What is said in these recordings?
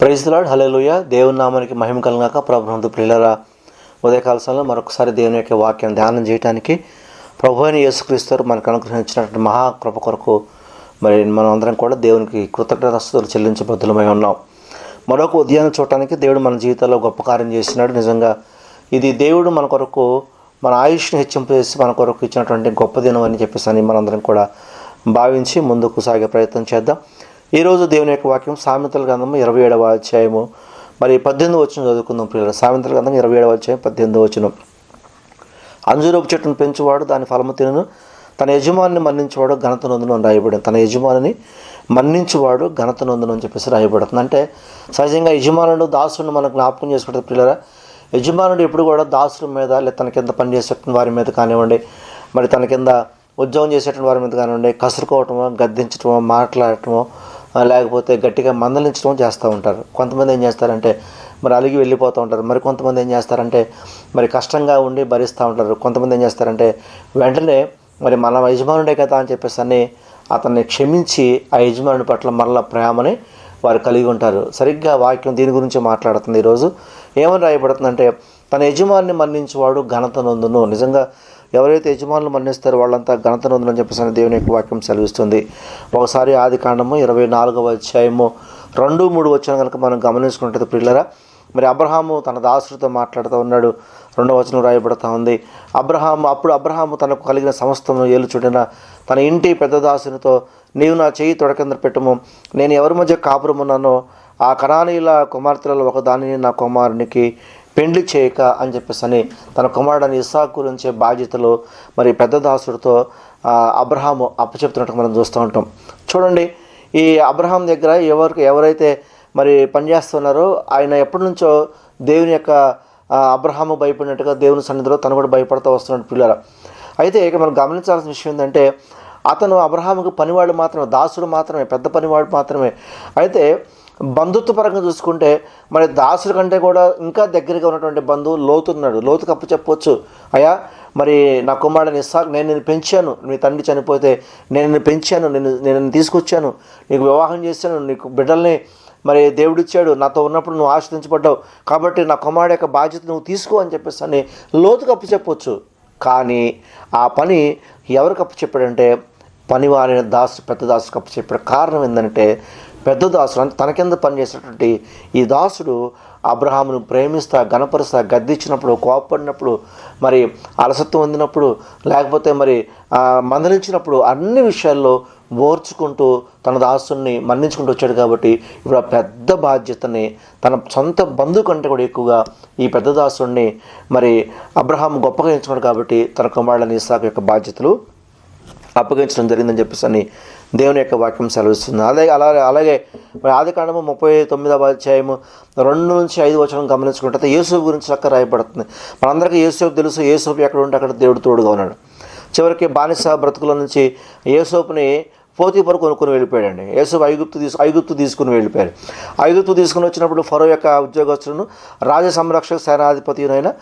Praise lord hallelujah దేవుని నామానికి మహిమ కలగాక ప్రభుత్వ ప్రియులరా ఉదయకాల సమయంలో మరొకసారి దేవుని యొక్క వాక్యం ధ్యానం చేయడానికి ప్రభు అని యేసుక్రీస్తు మనకు అనుగ్రహించినటువంటి మహాకృప కొరకు మరి మనం అందరం కూడా దేవునికి కృతజ్ఞతలు చెల్లించబద్దులమై ఉన్నాం. మరొక ఉదయాన్ని చూడటానికి దేవుడు మన జీవితంలో గొప్ప కార్యం చేసినాడు. నిజంగా ఇది దేవుడు మన కొరకు మన ఆయుష్ని హెచ్చింపజేసి మన కొరకు ఇచ్చినటువంటి గొప్ప దినం అని చెప్పేసి అని మనందరం కూడా భావించి ముందుకు సాగే ప్రయత్నం చేద్దాం. ఈరోజు దేవుని యొక్క వాక్యం సామెతల గ్రంథం ఇరవై ఏడవ అధ్యాయము. మరి పద్దెనిమిది వచ్చిన చదువుకుందాం పిల్లలు సామెతల గ్రంథం ఇరవై ఏడవ అధ్యాయం పద్దెనిమిది వచ్చిన అంజూరపు చెట్టును పెంచువాడు దాని ఫలము తినను. తన యజమానిని మన్నించేవాడు ఘనత నొందును అని రాయబడింది. తన యజమానిని మన్నించువాడు ఘనత నొందును అని చెప్పేసి రాయబడుతుంది. అంటే సహజంగా యజమానుడు దాసుని మనం జ్ఞాపకం చేసుకుంటే పిల్లరా యజమానుడు ఎప్పుడు కూడా దాసుల మీద లేదా తన కింద పనిచేసేటువంటి వారి మీద కానివ్వండి మరి తన కింద ఉద్యోగం చేసేటువంటి వారి మీద కానివ్వండి కసురుకోవటమో గద్దించటమో మాట్లాడటమో లేకపోతే గట్టిగా మందలించడం చేస్తూ ఉంటారు. కొంతమంది ఏం చేస్తారంటే మరి అలిగి వెళ్ళిపోతూ ఉంటారు. మరి కొంతమంది ఏం చేస్తారంటే మరి కష్టంగా ఉండి భరిస్తూ ఉంటారు. కొంతమంది ఏం చేస్తారంటే వెంటనే మరి మన యజమానుడే కదా అని చెప్పేసి అని అతన్ని క్షమించి ఆ యజమానుడి పట్ల మరల ప్రేమని వారు కలిగి ఉంటారు. సరిగ్గా వాక్యం దీని గురించి మాట్లాడుతుంది ఈరోజు. ఏమని రాయబడుతుందంటే తన యజమాని మన్నించేవాడు ఘనత నొందును. నిజంగా ఎవరైతే యజమానులు మన్నిస్తారో వాళ్ళంతా ఘనత నొందును చెప్పేసి దేవుని యొక్క వాక్యం సెలవిస్తుంది. ఒకసారి ఆది కాండము ఇరవై నాలుగవ అధ్యాయము రెండు మూడు వచ్చిన కనుక మనం గమనించుకుంటుంది పిల్లరా మరి అబ్రహాము తన దాసుడితో మాట్లాడుతూ ఉన్నాడు. రెండవ వచనం రాయబడతా ఉంది. అబ్రహాము అప్పుడు అబ్రహాము తనకు కలిగిన సమస్తము ఏలు చుట్టిన తన ఇంటి పెద్ద దాసునితో నీవు నా చేయి తొడకింద పెట్టము? నేను ఎవరి మధ్య కాపురమున్నానో ఆ కణానీల కుమార్తెలలో ఒక దానిని నా కుమారునికి పెండ్లి చేయక అని చెప్పేసి అని తన కుమారుడని ఇసాకు గురించే బాధ్యతలు మరి పెద్ద దాసుడితో అబ్రహాము అప్పచెప్తున్నట్టు మనం చూస్తూ ఉంటాం. చూడండి ఈ అబ్రహాం దగ్గర ఎవరికి ఎవరైతే మరి పనిచేస్తున్నారో ఆయన ఎప్పటి నుంచో దేవుని యొక్క అబ్రహాము భయపడినట్టుగా దేవుని సన్నిధిలో తను కూడా భయపడుతూ వస్తున్నాడు పిల్లల. అయితే ఇక మనం గమనించాల్సిన విషయం ఏంటంటే అతను అబ్రహాముకు పనివాడు మాత్రమే దాసుడు మాత్రమే పెద్ద పనివాడు మాత్రమే. అయితే బంధుత్వ పరంగా చూసుకుంటే మరి దాసుల కంటే కూడా ఇంకా దగ్గరగా ఉన్నటువంటి బంధువు లోతున్నాడు లోతుకు అప్పు చెప్పవచ్చు అయ్యా మరి నా కుమారుడిని ఇస్సా నేను నిన్ను పెంచాను. మీ తండ్రి చనిపోతే నేను నిన్ను పెంచాను నేను నేను నిన్ను తీసుకొచ్చాను. నీకు వివాహం చేశాను నీకు బిడ్డల్ని మరి దేవుడిచ్చాడు. నాతో ఉన్నప్పుడు నువ్వు ఆశ్రదించబడ్డావు కాబట్టి నా కుమారుడు యొక్క బాధ్యత నువ్వు తీసుకో అని చెప్పేసి అని లోతుకు అప్పు చెప్పొచ్చు. కానీ ఆ పని ఎవరికి అప్పు చెప్పాడంటే పనివారిన దాసు పెద్ద దాసుకు అప్పు చెప్పాడు కారణం ఏంటంటే పెద్ద దాసుడు అంటే తన కింద పనిచేసినటువంటి ఈ దాసుడు అబ్రహామును ప్రేమిస్తా గణపరుస్తా గద్దిచ్చినప్పుడు కోపడినప్పుడు మరి అలసత్వం అందినప్పుడు లేకపోతే మరి మందలించినప్పుడు అన్ని విషయాల్లో ఓర్చుకుంటూ తన దాసుని మన్నించుకుంటూ వచ్చాడు కాబట్టి ఇప్పుడు ఆ పెద్ద బాధ్యతని తన సొంత బంధువు కంటే కూడా ఎక్కువగా ఈ పెద్ద దాసుని మరి అబ్రహాం గొప్పగా ఎంచుకున్నాడు కాబట్టి తన కుమారుడు ఇసాకు యొక్క బాధ్యతలు అప్పగించడం జరిగిందని చెప్పేసి అని దేవుని యొక్క వాక్యం సెలవిస్తుంది. అలాగే అలాగే అలాగే మరి ఆది కాండము ముప్పై తొమ్మిదవ అధ్యాయము రెండు నుంచి ఐదు వచనం గమనించుకుంటే యేసుఫ్ గురించి చక్కగా రాయబడుతుంది. మనందరికీ యేసుఫ్ తెలుసు యేసుఫ్ ఎక్కడ ఉంటే అక్కడ దేవుడు తోడుగా ఉన్నాడు. చివరికి బానిస బ్రతుకుల నుంచి యేసోపుని పోతీపరు కొనుక్కొని వెళ్ళిపోయాడండి. యేసు ఐగుప్తు తీసు ఐగుప్తు తీసుకుని వెళ్ళిపోయారు ఐగుప్తు తీసుకుని వచ్చినప్పుడు ఫరో యొక్క ఉద్యోగస్తులను రాజ సంరక్షక సేనాధిపతి అయిన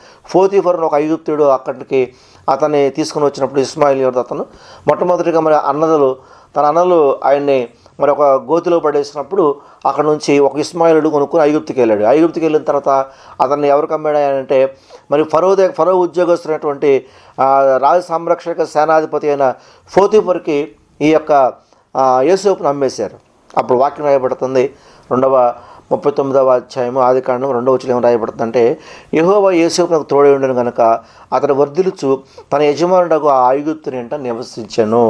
ఒక ఐగుప్తుడు అక్కడికి అతన్ని తీసుకుని వచ్చినప్పుడు ఇస్మాయిల్ ఎవరు అతను మొట్టమొదటిగా మరి అన్నదలు తన అన్నలు ఆయన్ని మరి ఒక గోతిలో పడేసినప్పుడు అక్కడ నుంచి ఒక ఇస్మాయిలుడు కొనుక్కుని ఐగుప్తికి వెళ్ళాడు. ఐగుప్తికి వెళ్ళిన తర్వాత అతన్ని ఎవరికి అమ్మాడు అంటే మరి ఫరో దగ్గర ఫరో ఉద్యోగస్తున్నటువంటి రాజ సంరక్షక సేనాధిపతి అయిన ఫోతిపర్కి ఈ యొక్క ఆ, యేసోపును అమ్మేశారు అప్పుడు వాక్యం రాయబడుతుంది. రెండవ ముప్పై తొమ్మిదవ అధ్యాయము ఆది కాండం రెండవ చిలం రాయబడుతుందంటే యహోవా యేసోపునకు తోడే ఉండను కనుక అతను వర్ధిలుచు తన యజమానుడకు ఆ ఐగుప్తుని ఇంట నివసించను.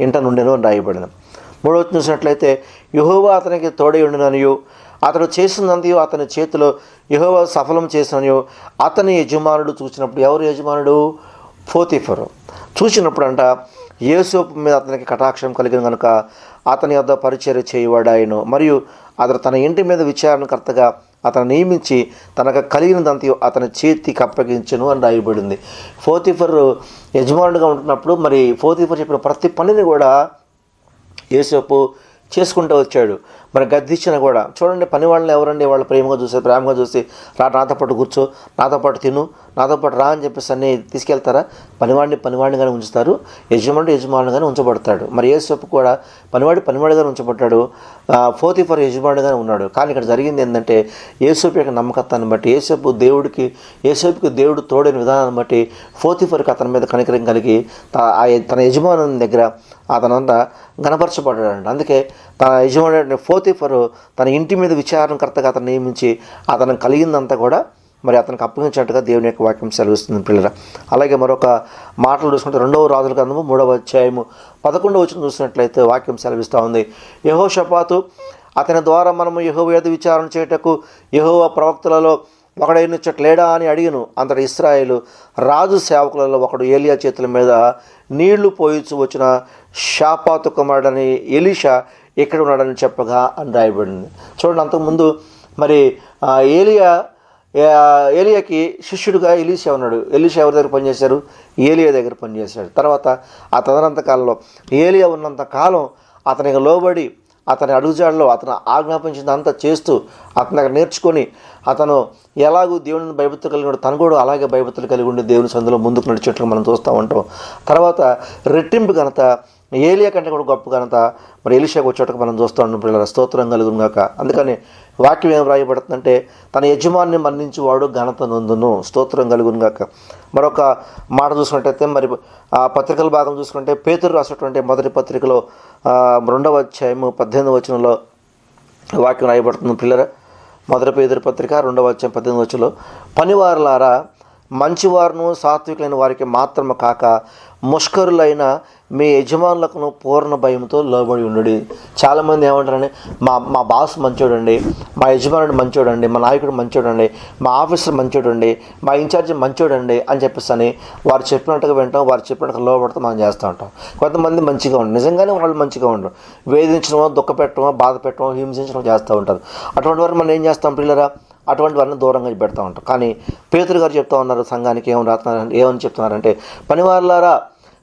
ఇంట నుండెను అని రాయబడిన మూడవ చూసినట్లయితే యహోవా అతనికి తోడై ఉండిననియు అతడు చేసినంతయు అతని చేతిలో యహోవా సఫలం చేసిననియు అతని యజమానుడు చూసినప్పుడు ఎవరు యజమానుడు? ఫోతిఫరు చూసినప్పుడు అంట యేసోపు మీద అతనికి కటాక్షం కలిగిన కనుక అతని వద్ద పరిచర్య చేయవాడాయను. మరియు అతను తన ఇంటి మీద విచారణకర్తగా అతను నియమించి తనకు కలిగినదంతయు అతని చేతికి అప్పగించను అని రాయబడింది. ఫోతిఫర్ యజమానుడిగా ఉంటున్నప్పుడు మరి ఫోతిఫర్ చెప్పిన ప్రతి పనిని కూడా యేసోపు చేసుకుంటూ వచ్చాడు. మరి గద్దించినా కూడా చూడండి పని వాళ్ళని ఎవరండి వాళ్ళు ప్రేమగా చూసి ప్రేమగా చూసి రా నాతో పాటు కూర్చో నాతో పాటు తిను నాతో పాటు రా అని చెప్పేసి అన్ని తీసుకెళ్తారా? పనివాడిని పనివాడినిగానే ఉంచుతారు. యజమానుడు యజమానుగానే ఉంచబడతాడు. మరి యేసప్పు కూడా పనివాడి పనివాడిగానే ఉంచబడ్డాడు. ఫోర్తిఫర్ యజమానుగానే ఉన్నాడు. కానీ ఇక్కడ జరిగింది ఏంటంటే ఏసోపు యొక్క నమ్మకత్వాన్ని బట్టి ఏసోపు దేవుడికి ఏసోపుకి దేవుడు తోడైన విధానాన్ని బట్టి ఫోర్తిఫర్కి అతని మీద కనికరం కలిగి తన యజమానుని దగ్గర అతనంతా గణపరచబడ్డాడు అందుకే తన యజమాని ఫోర్తిఫర్ తన ఇంటి మీద విచారణకర్తగా అతను నియమించి అతను కలిగిందంతా కూడా మరి అతనికి అప్పగించినట్టుగా దేవుని యొక్క వాక్యం సెలవిస్తుంది పిల్లల అలాగే మరొక మాటలు చూసుకుంటే రెండవ రాజుల గ్రంథము మూడవ అధ్యాయము పదకొండవ వచ్చిన చూసినట్లయితే వాక్యం సెలవిస్తూ ఉంది. యహో షపాతు అతని ద్వారా మనము యహో వేద విచారణ చేయుటకు యహో ప్రవక్తలలో ఒకడైనచ్చట్లేడా అని అడిగిను. అంతటి ఇస్రాయేలు రాజు సేవకులలో ఒకడు ఏలియా చేతుల మీద నీళ్ళు పోయిచ్చు వచ్చిన షాపాతు కుమారుడని ఎలీషా ఎక్కడ ఉన్నాడని చెప్పగా అని రాయబడింది. చూడండి అంతకుముందు మరి ఏలియా ఏలియాకి శిష్యుడుగా ఎలీషా ఉన్నాడు. ఎలీషా ఎవరి దగ్గర పనిచేశారు? ఏలియా దగ్గర పనిచేశాడు. తర్వాత ఆ తదనంత కాలంలో ఏలియా ఉన్నంత కాలం అతనికి లోబడి అతని అడుగుజాడలో అతను ఆజ్ఞాపించినంత చేస్తూ అతను అక్కడ నేర్చుకొని అతను ఎలాగూ దేవుని భయభక్తులు కలిగి ఉన్నాడు తను కూడా అలాగే భయభక్తులు కలిగి ఉండి దేవుని సందులో ముందుకు నడిచేట్లు మనం చూస్తూ ఉంటాం. తర్వాత రెట్టింపు ఘనత ఏలియా కంటే కూడా గొప్ప ఘనత మరి ఎలిషాకు వచ్చేటకు మనం చూస్తూ ఉన్నాం పిల్లల స్తోత్రం కలుగును గాక. అందుకని వాక్యం ఏం రాయబడుతుందంటే తన యజమాన్ని మన్నించువాడు ఘనత నొందును. స్తోత్రం కలుగును గాక. మరొక మాట చూసుకున్నట్టయితే మరి ఆ పత్రికల భాగం చూసుకుంటే పేతురు రాసినటువంటి మొదటి పత్రికలో రెండవ అధ్యాయము పద్దెనిమిది వచనంలో వాక్యం రాయబడుతుంది పిల్లర మొదటి పేదరి పత్రిక రెండవ అధ్యాయం పద్దెనిమిది వచ్చులో పనివారులారా మంచివారును సాత్వికులైన వారికి మాత్రమే కాక ముష్కరులైన మీ యజమానులకును పూర్ణ భయంతో లోబడి ఉండు చాలామంది ఏమంటారండి మా మా బాస్ మంచోడండి మా యజమానుడు మంచోడండి మా నాయకుడు మంచోడండి మా ఆఫీసర్ మంచోడండి మా ఇన్ఛార్జ్ మంచోడండి అని చెప్పేసి అని వారు చెప్పినట్టుగా వింటాం వారు చెప్పినట్టుగా లోబడితే మనం చేస్తూ ఉంటాం. కొంతమంది మంచిగా ఉండరు నిజంగానే వాళ్ళు మంచిగా ఉండరు వేధించడమో దుఃఖ పెట్టడమో బాధ పెట్టడమో హింసించడం చేస్తూ ఉంటారు. అటువంటి వారు మనం ఏం చేస్తాం పిల్లరా అటువంటి వారిని దూరంగా పెడతా ఉంటాం. కానీ పేతురు గారు చెప్తా ఉన్నారు సంఘానికి ఏమని రాస్తున్నారు ఏమని చెప్తున్నారంటే పనివారులారా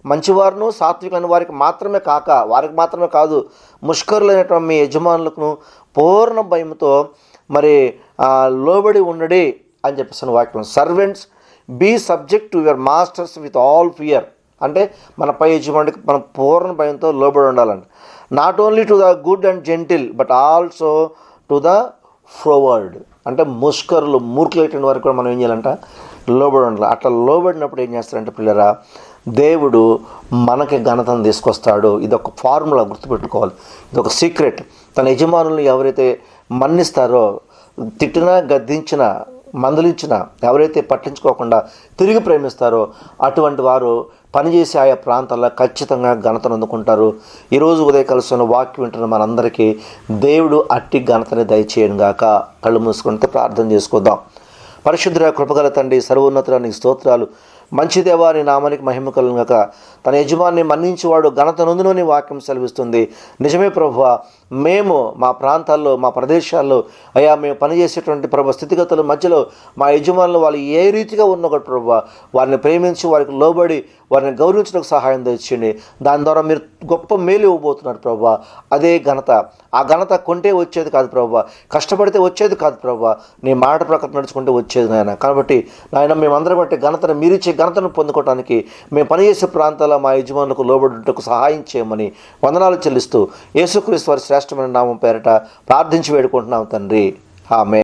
మంచివారును సాత్వికులను వారికి మాత్రమే కాక వారికి మాత్రమే కాదు ముష్కరులైనటువంటి మీ యజమానులకు పూర్ణ భయంతో మరి లోబడి ఉండడి అని చెప్పేసి వాక్యం. Servants be subject to your masters with all fear అంటే మన పై యజమానికి మనం పూర్ణ భయంతో లోబడి ఉండాలండి not only to the good and gentle but also to the froward. అంటే ముష్కరులు మూర్ఖులైన వారికి కూడా మనం ఏం చేయాలంట? లోబడి ఉండాలి అట్లా లోబడినప్పుడు ఏం చేస్తారంటే పిల్లరా దేవుడు మనకి ఘనతను తీసుకొస్తాడు. ఇది ఒక ఫార్ములా గుర్తుపెట్టుకోవాలి. ఇది ఒక సీక్రెట్. తన యజమానులను ఎవరైతే మన్నిస్తారో తిట్టినా గద్దించినా మందలించిన ఎవరైతే పట్టించుకోకుండా తిరిగి ప్రేమిస్తారో అటువంటి వారు పనిచేసే ఆయా ప్రాంతాల్లో ఖచ్చితంగా ఘనతను అందుకుంటారు. ఈరోజు ఉదయ కలుస్తున్న వాక్యం వింటున్న మనందరికీ దేవుడు అట్టి ఘనతని దయచేయను గాక. కళ్ళు మూసుకుంటే ప్రార్థన చేసుకుందాం. పరిశుద్ధ కృపగల తండ్రి సర్వోన్నతుల స్తోత్రాలు. మంచి దేవా నీ నామానికి మహిమ కలుగాక తన యజమాన్ని మన్నించేవాడు ఘనత నొందును వాక్యం సెలవిస్తుంది. నిజమే ప్రభు మేము మా ప్రాంతాల్లో మా ప్రదేశాల్లో అయా మేము పనిచేసేటువంటి ప్రభు స్థితిగతుల మధ్యలో మా యజమానులు వాళ్ళు ఏ రీతిగా ఉన్న ఒకటి ప్రభు? వారిని ప్రేమించి వారికి లోబడి వారిని గౌరవించడానికి సహాయం తెచ్చింది దాని ద్వారా మీరు గొప్ప మేలు ఇవ్వబోతున్నారు ప్రభు. అదే ఘనత. ఆ ఘనత కొంటే వచ్చేది కాదు ప్రభు. కష్టపడితే వచ్చేది కాదు ప్రభు. నీ మాట ప్రకారం నడుచుకుంటే వచ్చేది నాయన. కాబట్టి నాయన మేమందరం బట్టి ఘనతను మీరిచ్చే ఘనతను పొందుకోవడానికి మేము పనిచేసే ప్రాంతాల్లో మా యజమానులకు లోబడి సహాయం చేయమని వందనాలు చెల్లిస్తూ యేసుక్రీస్తు వారి శ్రేష్టమైన నామం పేరట ప్రార్థించి వేడుకుంటున్నాం తండ్రి. ఆమె